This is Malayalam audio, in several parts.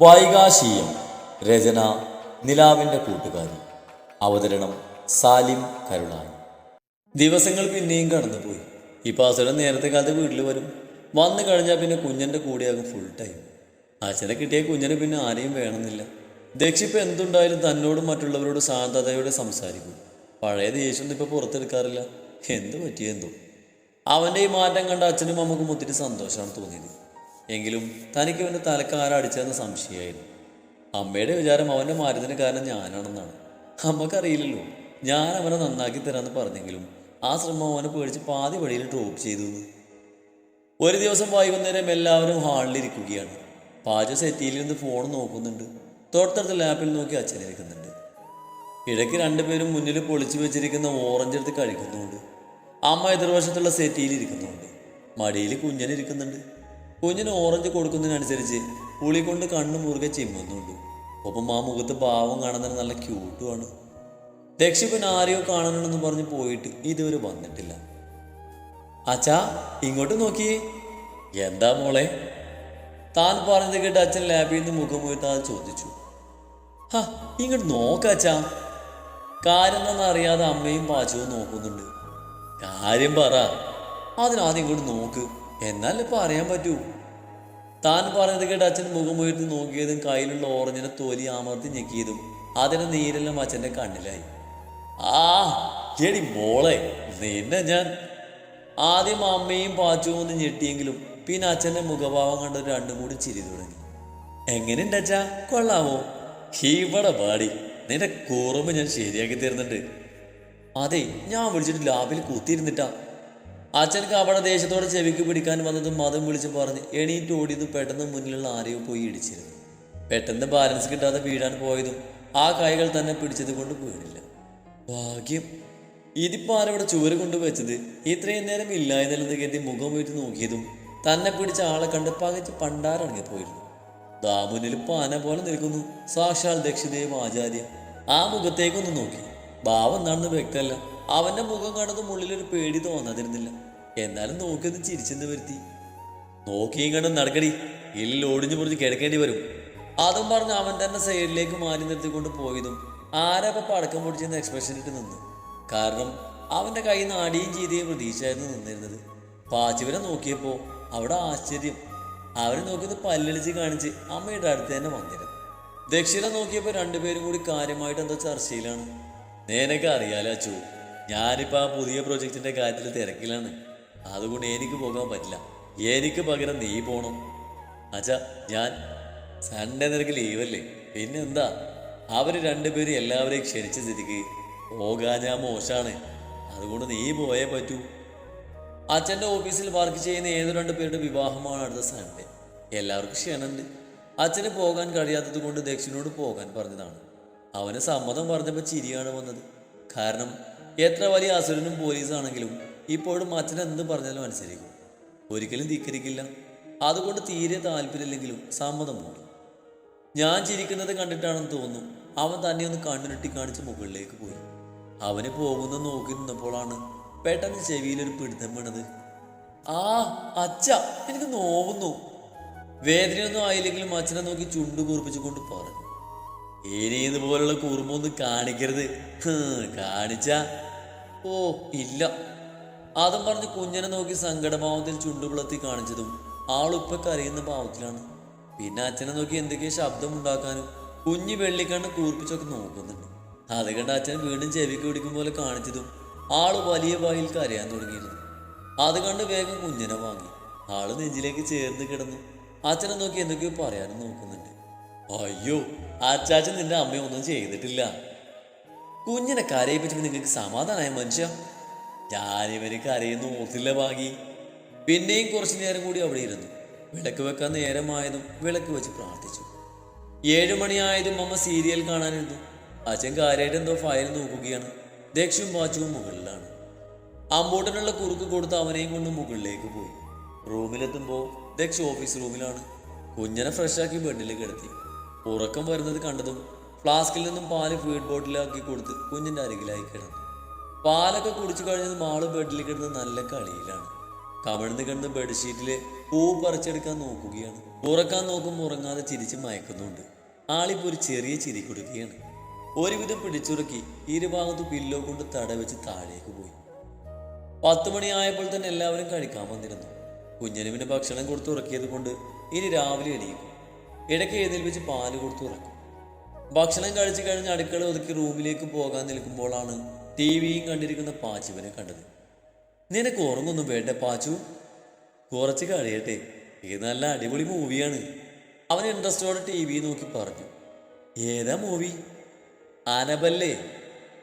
വൈകാശീയം രചന നിലാവിന്റെ കൂട്ടുകാരി. അവതരണം സാലിം കരുളാണ് ദിവസങ്ങൾ പിന്നെയും കടന്നുപോയി. ഇപ്പം അസുരൻ നേരത്തെ കാലത്ത് വീട്ടിൽ വരും. വന്നു കഴിഞ്ഞാൽ പിന്നെ കുഞ്ഞന്റെ കൂടെയാകും ഫുൾ ടൈം അച്ഛനെ കിട്ടിയ കുഞ്ഞിന് പിന്നെ ആരെയും വേണമെന്നില്ല. ദക്ഷിപ്പ് എന്തുണ്ടായാലും തന്നോടും മറ്റുള്ളവരോട് ശാന്തതയോടെ സംസാരിക്കും. പഴയ ദേഷ്യം ഇപ്പോൾ പുറത്തെടുക്കാറില്ല. എന്ത് പറ്റിയെന്തോ. അവന്റെ ഈ മാറ്റം കണ്ട അച്ഛനും അമ്മക്കും ഒത്തിരി സന്തോഷമാണ് തോന്നിയത്. എങ്കിലും തനിക്ക് അവന്റെ തലക്ക് ആരടിച്ചതെന്ന് സംശയമായിരുന്നു. അമ്മയുടെ വിചാരം അവന്റെ മാറ്റത്തിന് കാരണം ഞാനാണെന്നാണ്. അമ്മക്കറിയില്ലല്ലോ. ഞാൻ അവനെ നന്നാക്കി തരാമെന്ന് പറഞ്ഞെങ്കിലും ആ ശ്രമം അവനെ പേടിച്ച് പാതി വഴിയിൽ ഡ്രോപ്പ് ചെയ്തു. ഒരു ദിവസം വൈകുന്നേരം എല്ലാവരും ഹാളിലിരിക്കുകയാണ് പാചക സെറ്റിയിലിരുന്ന് ഫോൺ നോക്കുന്നുണ്ട്. തൊട്ടടുത്ത ലാപ്പിൽ നോക്കി അച്ഛനിരിക്കുന്നുണ്ട് ഇടയ്ക്ക് രണ്ടുപേരും മുന്നിൽ പൊളിച്ചു വെച്ചിരിക്കുന്ന ഓറഞ്ച് എടുത്ത് കഴിക്കുന്നുണ്ട്. അമ്മ എതിർവശത്തുള്ള സെറ്റിയിൽ ഇരിക്കുന്നുണ്ട്. മടിയിൽ കുഞ്ഞനിരിക്കുന്നുണ്ട് കുഞ്ഞിന് ഓറഞ്ച് കൊടുക്കുന്നതിനനുസരിച്ച് പുളി കൊണ്ട് കണ്ണു മുറുകെ ചിമ്മുന്നുണ്ട്. ഒപ്പം ആ മുഖത്ത് പാവം കാണുന്നതിന് നല്ല ക്യൂട്ടുമാണ് ദക്ഷിപ്പൻ ആരെയോ കാണണമെന്ന് പറഞ്ഞ് പോയിട്ട് ഇതുവരെ വന്നിട്ടില്ല. അച്ഛാ ഇങ്ങോട്ട് നോക്കി എന്താ മോളെ? താൻ പറഞ്ഞത് കേട്ട് അച്ഛൻ ലാബിൽ നിന്ന് മുഖം ഉയർത്താതെ ചോദിച്ചു. ഹാ ഇങ്ങോട്ട് നോക്കാച്ചാ കാര്യം എന്താണെന്നറിയാതെ അമ്മയും പാച്ചവും നോക്കുന്നുണ്ട്. കാര്യം പറ. അതിനാദ്യം ഇങ്ങോട്ട് നോക്ക്. എന്നാലേ പറയാൻ പറ്റൂ. താൻ പറഞ്ഞത് കേട്ട് അച്ഛൻ മുഖം ഉയർത്തി നോക്കിയതും കയ്യിലുള്ള ഓറഞ്ചിനെ തോലി അമർത്തി ഞെക്കിയതും അതിന്റെ നീരെല്ലാം അച്ഛന്റെ കണ്ണിലായി. ആ എടി മോളെ നിന്നെ ഞാൻ ആദ്യം അമ്മയും പാച്ചുവും ഒന്ന് ഞെട്ടിയെങ്കിലും പിന്നെ അച്ഛന്റെ മുഖഭാവം കണ്ട് രണ്ടും കൂടി ചിരി തുടങ്ങി. എങ്ങനെയുണ്ട് അച്ഛാ? കൊള്ളാവോ? ഇവിടെ പാടി നിന്റെ കൂറുമ്പ് ഞാൻ ശരിയാക്കി തരുന്നുണ്ട്. അതെ ഞാൻ വിളിച്ചിട്ട് ലാബിൽ കുത്തിയിരുന്നിട്ടാ. അച്ഛൻക്ക് അവിടെ ദേശത്തോടെ ചെവിക്ക് പിടിക്കാൻ വന്നതും മതം വിളിച്ചു പറഞ്ഞ് എണീറ്റ് ഓടിയത് പെട്ടെന്ന് മുന്നിലുള്ള ആരെയോ പോയി ഇടിച്ചിരുന്നു. പെട്ടെന്ന് ബാലൻസ് കിട്ടാതെ വീഴാൻ പോയതും ആ കൈകൾ തന്നെ പിടിച്ചത് കൊണ്ട് വീണില്ല. ഭാഗ്യം. ഇതിപ്പോൾ ആരവിടെ ചുവര് കൊണ്ടുവച്ചത്? ഇത്രയും നേരം ഇല്ല എന്നല്ലെന്ന് കരുതി മുഖം വീട്ട് നോക്കിയതും തന്നെ പിടിച്ച ആളെ കണ്ട് പകച്ച് പണ്ടാറിറങ്ങിപ്പോയിരുന്നു. പോയിരുന്നു ദാ മുന്നിൽ പാന പോലെ നിൽക്കുന്നു. സാക്ഷാൽ ദക്ഷിദേവ് ആചാര്യ. ആ മുഖത്തേക്കൊന്ന് നോക്കി. ഭാവം എന്താണെന്ന് വ്യക്തമല്ല. അവന്റെ മുഖം കണ്ടതും ഉള്ളിലൊരു പേടി തോന്നാതിരുന്നില്ല. എന്നാലും നോക്കിയൊന്ന് ചിരിച്ചെന്ന് വരുത്തി. നോക്കിയും കണ്ടും നടക്കടി എല്ലിൽ ഒടിഞ്ഞു പൊറിഞ്ഞ് കിടക്കേണ്ടി വരും. അതും പറഞ്ഞ് അവൻ തന്നെ സൈഡിലേക്ക് മാറി നിർത്തിക്കൊണ്ട് പോയതും ആരപ്പ പടക്കം പൊടിച്ചെന്ന് എക്സ്പ്രഷൻ ഇട്ട് നിന്നു. കാരണം അവന്റെ നിന്ന് അടിയും ചെയ്തയും പ്രതീക്ഷയായിരുന്നു നിന്നിരുന്നത്. പാച്ചിവരെ നോക്കിയപ്പോ അവിടെ ആശ്ചര്യം. അവരെ നോക്കിയത് പല്ലളിച്ച് കാണിച്ച് അമ്മയുടെ അടുത്ത് തന്നെ വന്നിരുന്നു. ദക്ഷിണ നോക്കിയപ്പോൾ രണ്ടുപേരും കൂടി കാര്യമായിട്ട് എന്തോ ചർച്ചയിലാണ്. നേനൊക്കെ അറിയാലോ അച്ചു ഞാനിപ്പോൾ ആ പുതിയ പ്രൊജക്റ്റിന്റെ കാര്യത്തിൽ തിരക്കിലാണ്. അതുകൊണ്ട് എനിക്ക് പോകാൻ പറ്റില്ല. എനിക്ക് പകരം നീ പോണം. അച്ഛാ ഞാൻ സൺഡേ നിനക്ക് ലീവല്ലേ പിന്നെന്താ? അവർ രണ്ടുപേരും എല്ലാവരെയും ക്ഷണിച്ച സ്ഥിതിക്ക് ഞാൻ മോശമാണ് അതുകൊണ്ട് നീ പോയേ പറ്റൂ. അച്ഛന്റെ ഓഫീസിൽ വർക്ക് ചെയ്യുന്ന ഏതോ രണ്ട് പേരുടെ വിവാഹമാണ് അടുത്ത സൺഡേ എല്ലാവർക്കും ക്ഷണമുണ്ട് അച്ഛന് പോകാൻ കഴിയാത്തത് കൊണ്ട് ദക്ഷിണോട് പോകാൻ പറഞ്ഞതാണ്. അവന് സമ്മതം പറഞ്ഞപ്പോൾ ചിരിയാണ് വന്നത്. കാരണം എത്ര വലിയ അസുരനും പോലീസാണെങ്കിലും ഇപ്പോഴും അച്ഛൻ എന്ത് പറഞ്ഞാലും അനുസരിക്കും. ഒരിക്കലും ധിക്കരിക്കില്ല. അതുകൊണ്ട് തീരെ താല്പര്യമില്ലെങ്കിലും സമ്മതം മൂടി. ഞാൻ ചിരിക്കുന്നത് കണ്ടിട്ടാണെന്ന് തോന്നുന്നു അവൻ തന്നെ ഒന്ന് കണ്ണുരുട്ടി കാണിച്ച് മുകളിലേക്ക് പോയി. അവന് പോകുന്ന നോക്കി നിന്നപ്പോഴാണ് പെട്ടെന്ന് ചെവിയിലൊരു പിടുത്തം വീണത്. ആ അച്ഛ എനിക്ക് നോവുന്നു. വേദനയൊന്നും ആയില്ലെങ്കിലും അച്ഛനെ നോക്കി ചുണ്ടു കൂർപ്പിച്ചുകൊണ്ട് പറഞ്ഞു. ഇനി ഇതുപോലുള്ള കുറുമ്പൊന്നും കാണിക്കരുത്. കാണിച്ച ഓ ഇല്ല. അതും പറഞ്ഞ് കുഞ്ഞനെ നോക്കി സങ്കടഭാവത്തിൽ ചുണ്ടുപിളത്തി കാണിച്ചതും ആളിപ്പൊ കരയുന്ന ഭാവത്തിലാണ്. പിന്നെ അച്ഛനെ നോക്കി എന്തൊക്കെയോ ശബ്ദം ഉണ്ടാക്കാനും കുഞ്ഞ് വെള്ളിക്കണ്ണ് കൂർപ്പിച്ചൊക്കെ നോക്കുന്നുണ്ട്. അത് കണ്ട് അച്ഛൻ വീണ്ടും ചെവിക്ക് പിടിക്കും പോലെ കാണിച്ചതും ആൾ വലിയ വായിൽ കരയാൻ തുടങ്ങിയിരുന്നു. അത് കണ്ട് വേഗം കുഞ്ഞിനെ വാങ്ങി. ആൾ നെഞ്ചിലേക്ക് ചേർന്ന് കിടന്നു അച്ഛനെ നോക്കി എന്തൊക്കെയോ പറയാനും നോക്കുന്നുണ്ട്. അയ്യോ അച്ചാച്ചൻ നിന്റെ അമ്മയൊന്നും ചെയ്തിട്ടില്ല. കുഞ്ഞിനെ കരയിപ്പിച്ചപ്പോൾ നിങ്ങൾക്ക് സമാധാനമായ മനുഷ്യ? ഞാനിവന് കരയെന്ന് ഓർത്തില്ല ഭാഗി. പിന്നെയും കുറച്ചു നേരം കൂടി അവിടെ ഇരുന്നു. വിളക്ക് വെക്കാൻ നേരമായതും വിളക്ക് വെച്ച് പ്രാർത്ഥിച്ചു. ഏഴുമണിയായതും അമ്മ സീരിയൽ കാണാനിരുന്നു. അച്ഛൻ കാര്യമായിട്ട് എന്തോ ഫയൽ നോക്കുകയാണ്. ദക്ഷും വാച്ചുവും മുകളിലാണ്. അമ്പൂട്ടനുള്ള കുറുക്ക് കൊടുത്ത് അവനെയും കൊണ്ട് മുകളിലേക്ക് പോയി. റൂമിലെത്തുമ്പോൾ ദക്ഷ് ഓഫീസ് റൂമിലാണ്. കുഞ്ഞനെ ഫ്രഷാക്കി ബെഡിൽ കിടത്തി. ഉറക്കം വരുന്നത് കണ്ടതും ഫ്ലാസ്കിൽ നിന്നും പാൽ ഫീഡ് ബോട്ടിലാക്കി കൊടുത്ത് കുഞ്ഞിന്റെ അരികിലായി കിടന്നു. പാലൊക്കെ കുടിച്ചു കഴിഞ്ഞത് മാൾ ബെഡിൽ കിടന്ന് നല്ല കളിയിലാണ്. കമിഴ്ന്ന് കിടന്ന് ബെഡ്ഷീറ്റിൽ പൂ പറിച്ചെടുക്കാൻ നോക്കുകയാണ്. ഉറക്കാൻ നോക്കുമ്പോൾ ഉറങ്ങാതെ ചിരിച്ച് മയക്കുന്നുണ്ട്. ആളിപ്പോൾ ഒരു ചെറിയ ചിരി കൊടുക്കുകയാണ്. ഒരുവിധം പിടിച്ചുറക്കി ഇരുഭാഗത്ത് പില്ലോ കൊണ്ട് തടവെച്ച് താഴേക്ക് പോയി. പത്ത് മണിയായപ്പോൾ തന്നെ എല്ലാവരും കഴിക്കാൻ വന്നിരുന്നു. കുഞ്ഞനുവിന് ഭക്ഷണം കൊടുത്ത് ഉറക്കിയത് കൊണ്ട് ഇനി രാവിലെ എണീക്കും. ഇടയ്ക്ക് എഴുന്നേൽപ്പിച്ച് പാൽ കൊടുത്ത് ഉറക്കും. ഭക്ഷണം കഴിച്ചു കഴിഞ്ഞ് അടുക്കള ഒതുക്കി റൂമിലേക്ക് പോകാൻ നിൽക്കുമ്പോഴാണ് ടി വിയും കണ്ടിരിക്കുന്ന പാച്ചുവിനെ കണ്ടത്. നിനക്ക് ഉറങ്ങൊന്നും വേണ്ട പാച്ചു. കുറച്ച് കഴിയട്ടെ. ഇത് നല്ല അടിപൊളി മൂവിയാണ്. അവൻ ഇൻട്രസ്റ്റോടെ ടി വി നോക്കി പറഞ്ഞു. ഏതാ മൂവി? അനബല്ലേ?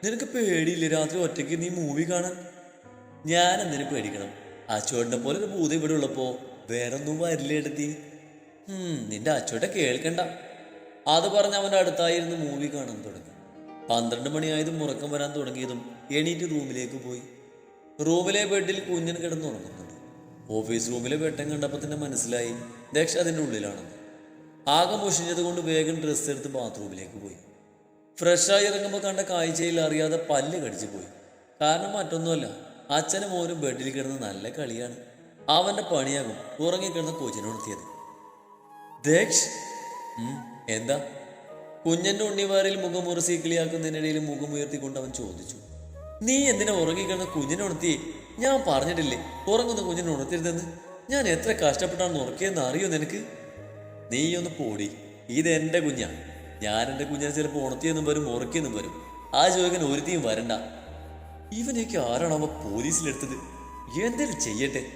നിനക്ക് പേടിയില്ല രാത്രി ഒറ്റയ്ക്ക് നീ മൂവി കാണാൻ? ഞാൻ എന്തിനു പേടിക്കണം? അച്ചോട്ടിനെ പോലെ ഒരു ഭൂതം ഇവിടെ ഉള്ളപ്പോ വേറൊന്നും വരില്ലേ എടുത്തി. നിന്റെ അച്ചോട്ടെ കേൾക്കണ്ട. അത് പറഞ്ഞ് അവന്റെ അടുത്തായിരുന്നു മൂവി കാണാൻ തുടങ്ങി. പന്ത്രണ്ട് മണിയായതും ഉറക്കം വരാൻ തുടങ്ങിയതും എണീറ്റ് റൂമിലേക്ക് പോയി. റൂമിലെ ബെഡിൽ കുഞ്ഞൻ കിടന്നുറങ്ങുന്നുണ്ട് ഓഫീസ് റൂമിലെ വെട്ടം കണ്ടപ്പോൾ തന്നെ മനസ്സിലായി ദക്ഷ അതിന്റെ ഉള്ളിലാണെന്ന്. ആകെ മുഷിഞ്ഞത് കൊണ്ട് വേഗം ഡ്രസ്സ് എടുത്ത് ബാത്റൂമിലേക്ക് പോയി. ഫ്രഷായി ഇറങ്ങുമ്പോൾ കണ്ട കാഴ്ചയിൽ അറിയാതെ പല്ല് കടിച്ചു പോയി. കാരണം മറ്റൊന്നുമല്ല അച്ഛനും മോനും ബെഡിൽ കിടന്ന് നല്ല കളിയാണ്. അവന്റെ പണിയാകും ഉറങ്ങിക്കിടന്ന കൊച്ചിനുണർത്തിയത് ദക്ഷ്? എന്താ? കുഞ്ഞന്റെ ഉണ്ണിവാറിൽ മുഖം ഉറസി കിളിയാക്കുന്നതിനിടയിൽ മുഖം ഉയർത്തിക്കൊണ്ട് അവൻ ചോദിച്ചു. നീ എന്തിനാ കുഞ്ഞിനെ ഉണർത്തി ഞാൻ പറഞ്ഞിട്ടില്ലേ ഉറങ്ങുന്ന കുഞ്ഞിനെ ഉണർത്തരുതെന്ന്? ഞാൻ എത്ര കഷ്ടപ്പെട്ടാണ് ഉറക്കിയെന്ന് അറിയോ നിനക്ക്? നീ ഒന്ന് പോടി ഇത് എന്റെ കുഞ്ഞാണ് ഞാൻ എന്റെ കുഞ്ഞിനെ ചിലപ്പോൾ ഉണർത്തിയെന്നും വരും ഉറക്കിയെന്നും വരും. ആ ചോദിക്കാൻ ഒരുത്തിയും വരണ്ട. ഇവനെയൊക്കെ ആരാണ് അവ പോലീസിലെടുത്തത്? എന്തേലും ചെയ്യട്ടെ?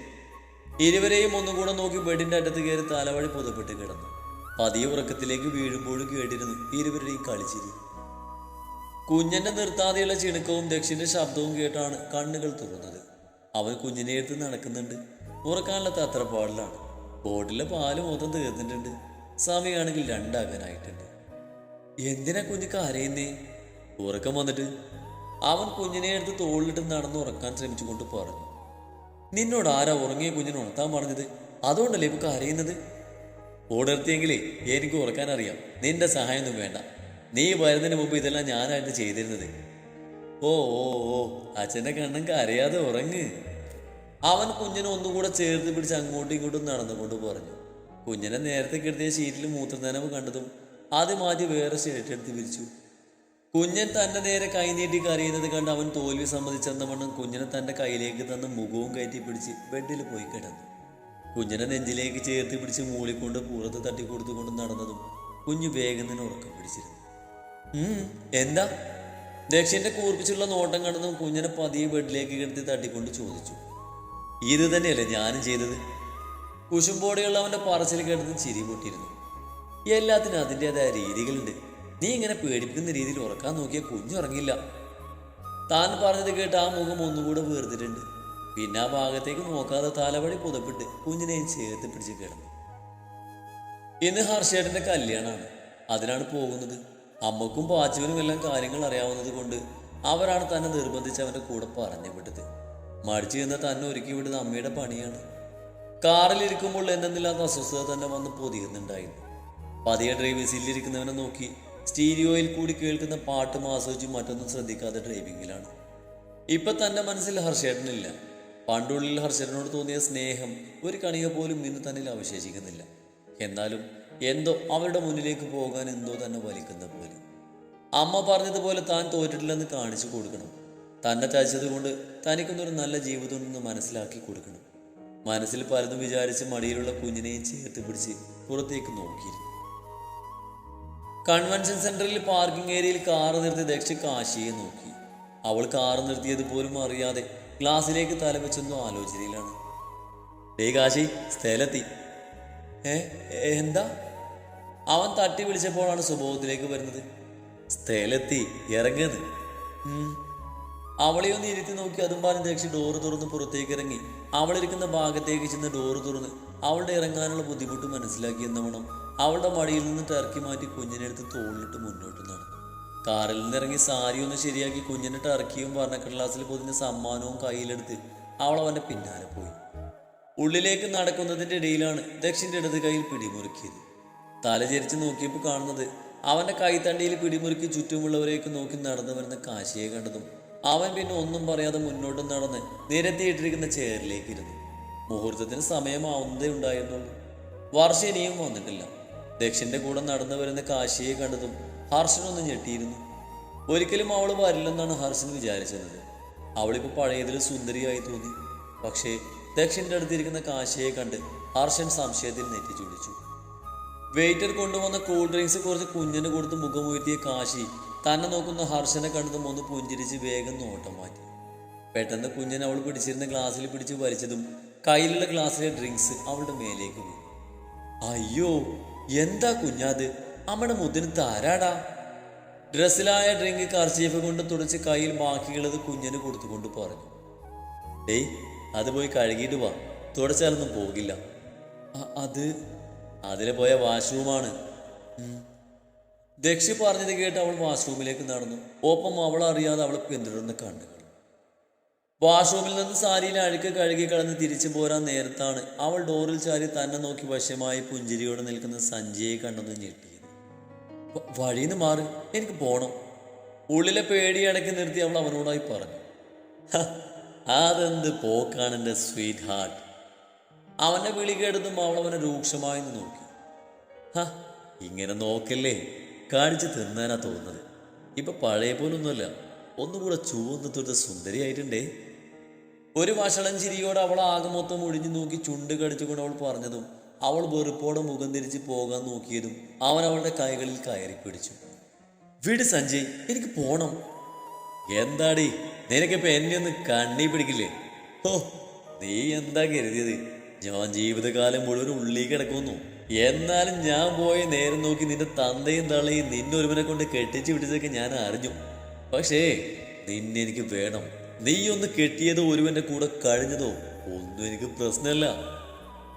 ഇരുവരെയും ഒന്നും കൂടെ നോക്കി ബെഡിന്റെ അറ്റത്ത് കയറി തലവഴി പുതപ്പെട്ട് കിടന്നു. പതിയെ ഉറക്കത്തിലേക്ക് വീഴുമ്പോഴും കേട്ടിരുന്നു. ഇരുവരുടെയും കളിച്ചിരി. കുഞ്ഞന്റെ നിർത്താതെയുള്ള ചിണുക്കവും ദക്ഷിന്റെ ശബ്ദവും കേട്ടാണ് കണ്ണുകൾ തുറന്നത്. അവൻ കുഞ്ഞിനെ എടുത്ത് നടക്കുന്നുണ്ട്. ഉറക്കാനുള്ള തത്രപ്പാടിലാണ് ബോട്ടിലെ പാൽ മൊത്തം തീർന്നിട്ടുണ്ട്. സമയമാണെങ്കിൽ രണ്ടാകാനായിട്ടുണ്ട്. എന്തിനാ കുഞ്ഞ് കരയുന്നേ? ഉറക്കം വന്നിട്ട്. അവൻ കുഞ്ഞിനെ എടുത്ത് തോളിലിട്ട് നടന്ന് ഉറക്കാൻ ശ്രമിച്ചുകൊണ്ട് പറഞ്ഞു. നിന്നോട് ആരാ ഉറങ്ങിയ കുഞ്ഞിനെ ഉണർത്താൻ പറഞ്ഞത്? അതുകൊണ്ടല്ലേ ഇപ്പൊ കരയുന്നത്? ഓടർത്തിയെങ്കിലേ എനിക്ക് ഉറക്കാനറിയാം. നിന്റെ സഹായമൊന്നും വേണ്ട. നീ വരുന്നതിന് മുമ്പ് ഇതെല്ലാം ഞാനായിരുന്നു ചെയ്തിരുന്നത്. ഓ ഓ ഓ അച്ഛന്റെ കണ്ണും കരയാതെ ഉറങ്ങ്. അവൻ കുഞ്ഞിനെ ഒന്നുകൂടെ ചേർത്ത് പിടിച്ച് അങ്ങോട്ടും ഇങ്ങോട്ടും നടന്നുകൊണ്ട് പറഞ്ഞു. കുഞ്ഞിനെ നേരത്തെ കിടത്തിയ ഷീറ്റിൽ മൂത്രനനവ് കണ്ടതും അത് മാറ്റി വേറെ ഷീറ്റ് എടുത്ത് വിരിച്ചു. കുഞ്ഞൻ തന്റെ നേരെ കൈനീട്ടി കരയുന്നത് കണ്ട് അവൻ തോൽവി സമ്മതിച്ചെന്ന വണ്ണം കുഞ്ഞിനെ തന്റെ കയ്യിലേക്ക് തന്ന മുഖവും കയറ്റി പിടിച്ച് ബെഡിൽ പോയി കിടന്നു. കുഞ്ഞിനെ നെഞ്ചിലേക്ക് ചേർത്ത് പിടിച്ച് മൂളിക്കൊണ്ട് പുറത്ത് തട്ടിക്കൊടുത്തുകൊണ്ട് നടന്നതും കുഞ്ഞു വേഗം തന്നെ ഉറക്കം പിടിച്ചിരുന്നു. എന്താ? ദക്ഷിന്റെ കൂർപ്പിച്ചുള്ള നോട്ടം കണ്ടതും കുഞ്ഞിനെ പതിയെ ബെഡിലേക്ക് കിടത്തി തട്ടിക്കൊണ്ട് ചോദിച്ചു. ഇത് തന്നെയല്ലേ ഞാനും ചെയ്തത്? കുശുമ്പോടെയുള്ള അവന്റെ പറച്ചിൽ കിടന്ന് ചിരി പൊട്ടിയിരുന്നു. എല്ലാത്തിനും അതിന്റെതായ രീതികളുണ്ട്. നീ ഇങ്ങനെ പേടിപ്പിക്കുന്ന രീതിയിൽ ഉറക്കാൻ നോക്കിയ കുഞ്ഞുറങ്ങില്ല താൻ പറഞ്ഞത് കേട്ട് ആ മുഖം ഒന്നുകൂടെ വീർത്തിട്ടുണ്ട് പിന്നെ ആ ഭാഗത്തേക്ക് നോക്കാതെ തലവഴി പുതപ്പിട്ട് കുഞ്ഞിനെയും ചേർത്ത് പിടിച്ച് കിടന്നു. ഇന്ന് ഹർഷേട്ടന്റെ കല്യാണമാണ്. അതിനാണ് പോകുന്നത്. അമ്മക്കും പാച്ചുവിനും എല്ലാം കാര്യങ്ങൾ അറിയാവുന്നത് കൊണ്ട് അവരാണ് തന്നെ നിർബന്ധിച്ച് അവന്റെ കൂടെ പറഞ്ഞു വിട്ടത്. മടിച്ചു ചെന്ന തന്നെ ഒരുക്കി വിടുന്ന അമ്മയുടെ പണിയാണ്. കാറിലിരിക്കുമ്പോൾ എന്തെന്നില്ലാത്ത അസ്വസ്ഥത തന്നെ വന്ന് പൊതിയുന്നുണ്ടായിരുന്നു. പതിയെ ഡ്രൈവിംഗ് സീറ്റിലിരിക്കുന്നവനെ നോക്കി സ്റ്റീരിയോയിൽ കൂടി കേൾക്കുന്ന പാട്ടും ആസ്വദിച്ച് മറ്റൊന്നും ശ്രദ്ധിക്കാതെ ഡ്രൈവിങ്ങിലാണ് ഇപ്പൊ തന്റെ മനസ്സിൽ ഹർഷേട്ടനില്ല. പണ്ടുള്ളിൽ ഹർഷനോട് തോന്നിയ സ്നേഹം ഒരു കണിക പോലും ഇന്ന് തന്നിൽ അവശേഷിക്കുന്നില്ല. എന്നാലും എന്തോ അവരുടെ മുന്നിലേക്ക് പോകാൻ എന്തോ തന്നെ വലിക്കുന്ന പോലെ. അമ്മ പറഞ്ഞതുപോലെ താൻ തോറ്റിട്ടില്ലെന്ന് കാണിച്ചു കൊടുക്കണം. തന്നെ ചതിച്ചത് കൊണ്ട് തനിക്കൊന്നൊരു നല്ല ജീവിതം ഉണ്ടെന്ന് മനസ്സിലാക്കി കൊടുക്കണം. മനസ്സിൽ പലതും വിചാരിച്ച് മടിയിലുള്ള കുഞ്ഞിനെയും ചേർത്ത് പിടിച്ച് പുറത്തേക്ക് നോക്കിയിരുന്നു കൺവെൻഷൻ സെന്ററിൽ പാർക്കിംഗ് ഏരിയയിൽ കാറ് നിർത്തി ദക്ഷ കാശിയെ നോക്കി. അവൾ കാറ് നിർത്തിയത് പോലും അറിയാതെ ഗ്ലാസ്സിലേക്ക് തലവെച്ചൊന്നും ആലോചനയിലാണ് ഡേ കാശി സ്ഥലത്തി. ഏ എന്താ? അവൻ തട്ടി വിളിച്ചപ്പോഴാണ് സ്വഭാവത്തിലേക്ക് വരുന്നത്. സ്ഥലത്തി ഇറങ്ങുന്നത്. അവളെ ഒന്ന് ഇരുത്തി നോക്കി അതും പറഞ്ഞ് രക്ഷി ഡോറ് തുറന്ന് പുറത്തേക്ക് ഇറങ്ങി. അവളിരിക്കുന്ന ഭാഗത്തേക്ക് ചെന്ന് ഡോറ് തുറന്ന് അവളുടെ ഇറങ്ങാനുള്ള ബുദ്ധിമുട്ട് മനസ്സിലാക്കി എന്നവണ്ണം അവളുടെ മടിയിൽ നിന്ന് ടർക്കി മാറ്റി കുഞ്ഞിനെടുത്ത് തോളിലിട്ട് മുന്നോട്ട് നടന്നു. കാറിൽ നിന്ന് ഇറങ്ങി സാരി ഒന്ന് ശരിയാക്കി കുഞ്ഞിനെ ടർക്കിയും വർണക്കടലാസിൽ പൊതിഞ്ഞ സമ്മാനവും കയ്യിലെടുത്ത് അവൾ അവന്റെ പിന്നാലെ പോയി. ഉള്ളിലേക്ക് നടക്കുന്നതിന്റെ ഇടയിലാണ് ദക്ഷിന്റെ ഇടത് കയ്യിൽ പിടിമുറുക്കിയത്. തലചരിച്ച് നോക്കിയപ്പോൾ കാണുന്നത് അവന്റെ കൈത്തണ്ടിയിൽ പിടിമുറുക്കി ചുറ്റുമുള്ളവരേക്ക് നോക്കി നടന്നു വരുന്ന കാശിയെ കണ്ടതും അവൻ പിന്നെ ഒന്നും പറയാതെ മുന്നോട്ട് നടന്ന് നിരത്തിയിട്ടിരിക്കുന്ന ചെയറിലേക്ക് ഇരുന്നു. മുഹൂർത്തത്തിന് സമയമാവുന്നതേ ഉണ്ടായിരുന്നുള്ളൂ. വർഷ ഇനിയും വന്നിട്ടില്ല. ദക്ഷിന്റെ കൂടെ നടന്നു വരുന്ന കാശിയെ കണ്ടതും ഹർഷനൊന്ന് ഞെട്ടിയിരുന്നു. ഒരിക്കലും അവൾ വരില്ലെന്നാണ് ഹർഷൻ വിചാരിച്ചത്. അവളിപ്പോൾ പഴയതിൽ സുന്ദരിയായി തോന്നി. പക്ഷേ ദക്ഷിന്റെ അടുത്തിരിക്കുന്ന കാശിയെ കണ്ട് ഹർഷൻ സംശയത്തിൽ നെറ്റി ചോദിച്ചു വെയിറ്റർ കൊണ്ടുവന്ന കൂൾ ഡ്രിങ്ക്സ് കുറച്ച് കുഞ്ഞിന് കൊടുത്ത് മുഖമുയർത്തിയ കാശി തന്നെ നോക്കുന്ന ഹർഷനെ കണ്ടതും ഒന്ന് പുഞ്ചിരിച്ച് വേഗം നോട്ടം മാറ്റി. പെട്ടെന്ന് കുഞ്ഞൻ അവൾ പിടിച്ചിരുന്ന ഗ്ലാസ്സിൽ പിടിച്ച് വലിച്ചതും കയ്യിലുള്ള ഗ്ലാസ്സിലെ ഡ്രിങ്ക്സ് അവളുടെ മേലേക്ക് വീണു. അയ്യോ എന്താ കുഞ്ഞാത്? അമ്മയുടെ മുതിന് താരാടാ ഡ്രസ്സിലായ ഡ്രിങ്ക് കർച്ചീഫ് കൊണ്ട് തുടച്ച് കയ്യിൽ ബാക്കിയുള്ളത് കുഞ്ഞിന് കൊടുത്തുകൊണ്ട് പറഞ്ഞു. ഡേയ് അത് പോയി കഴുകിയിട്ട് വാ. തുടച്ചാലൊന്നും പോകില്ല. അത്? അതിലെ പോയ വാഷ്റൂമാണ്. ദക്ഷി പറഞ്ഞത് കേട്ട് അവൾ വാഷ്റൂമിലേക്ക് നടന്നു. ഒപ്പം അവൾ അറിയാതെ അവളെ പിന്തുടർന്ന് കണ്ടു. വാഷ്റൂമിൽ നിന്ന് സാരിയിൽ അഴുക്ക് കഴുകി കടന്ന് തിരിച്ചു പോരാൻ നേരത്താണ്. അവൾ ഡോറിൽ ചാരി തന്നെ നോക്കി വശമായി പുഞ്ചിരിയോടെ നിൽക്കുന്ന സഞ്ജയെ കണ്ടെന്ന് ഞെട്ടിയത് "വ- വഴിന്ന് മാറി എനിക്ക് പോണം. ഉള്ളിലെ പേടി അടക്കി നിർത്തി അവൾ അവനോടായി പറഞ്ഞു. "ഹ, അതെന്ത് പോക്കാണ് എന്റെ സ്വീറ്റ് ഹാർട്ട് അവനെ വിളികേടുന്നു അവൾ അവനെ രൂക്ഷമായി നോക്കി. ഇങ്ങനെ നോക്കല്ലേ? കാണിച്ച് തിന്നാനാ തോന്നുന്നത്. ഇപ്പൊ പഴയ പോലൊന്നുമല്ല. ഒന്നുകൂടെ ചുവന്ന് തൊട്ട് സുന്ദരിയായിട്ടുണ്ടേ. ഒരു വഷളം ചിരിയോടെ അവൾ ആകെ മൊത്തം ഒഴിഞ്ഞു നോക്കി ചുണ്ട് കടിച്ചുകൊണ്ട് അവൾ പറഞ്ഞതും അവൾ വെറുപ്പോടെ മുഖം തിരിച്ച് പോകാൻ നോക്കിയതും അവൻ അവളുടെ കൈകളിൽ കയറി പിടിച്ചു. വിട് സഞ്ജയ് എനിക്ക് പോണം. എന്താടി? നിനക്കിപ്പോ എന്നെ ഒന്ന് കണ്ണി പിടിക്കില്ലേ? ഓ നീ എന്താ കരുതിയത്? ഞാൻ ജീവിതകാലം മുഴുവൻ ഉള്ളി കിടക്കുന്നു. എന്നാലും ഞാൻ പോയി നേരം നോക്കി നിന്റെ തന്തയും തള്ളയും നിന്നൊരുവനെ കൊണ്ട് കെട്ടിച്ചു വിട്ടതൊക്കെ ഞാൻ അറിഞ്ഞു. പക്ഷേ നിന്നെ എനിക്ക് വേണം. നീ ഒന്ന് കെട്ടിയതോ ഒരുവന്റെ കൂടെ കഴിഞ്ഞതോ? ഒന്നും എനിക്ക് പ്രശ്നമല്ല.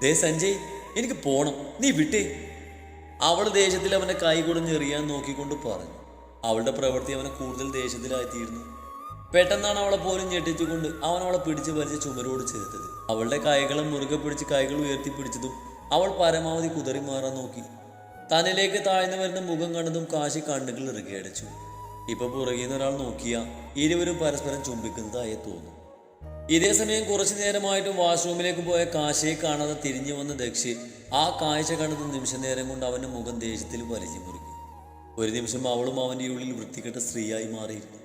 ദേ സഞ്ജയ് എനിക്ക് പോണം. നീ വിട്ടേ. അവൾ ദേഷ്യത്തിൽ അവനെ കൈ കുടഞ്ഞെറിയാൻ നോക്കിക്കൊണ്ട് പറഞ്ഞു. അവളുടെ പ്രവൃത്തി അവനെ കൂടുതൽ ദേഷ്യത്തിലായിത്തീരുന്നു പെട്ടെന്നാണ് അവളെ പോലും ഞെട്ടിച്ചുകൊണ്ട് അവൻ അവളെ പിടിച്ച് വലിച്ച ചുമരോട് ചേർത്തത്. അവളുടെ കൈകളെ മുറുകെ പിടിച്ച് കൈകൾ ഉയർത്തി പിടിച്ചതും അവൾ പരമാവധി കുതറി മാറാൻ നോക്കി. തന്നിലേക്ക് താഴ്ന്നു വരുന്ന മുഖം കണ്ടതും കാശി കണ്ണുകൾ ഇറുകിയടച്ചു ഇപ്പൊ പുറകിൽ നിന്ന് ഒരാൾ നോക്കിയ ഇരുവരും പരസ്പരം ചുംബിക്കുന്നതായി തോന്നും. ഇതേ സമയം കുറച്ചു നേരമായിട്ടും വാഷ്റൂമിലേക്ക് പോയ കാശയെ കാണാതെ തിരിഞ്ഞു വന്ന ദക്ഷി. ആ കാഴ്ച കണ്ടത് നിമിഷ നേരം കൊണ്ട് അവന്റെ മുഖം ദേഷ്യത്തിൽ വലിച്ചു മുറുകി. ഒരു നിമിഷം അവളും അവന്റെ ഉള്ളിൽ വൃത്തികെട്ട സ്ത്രീയായി മാറിയിരുന്നു.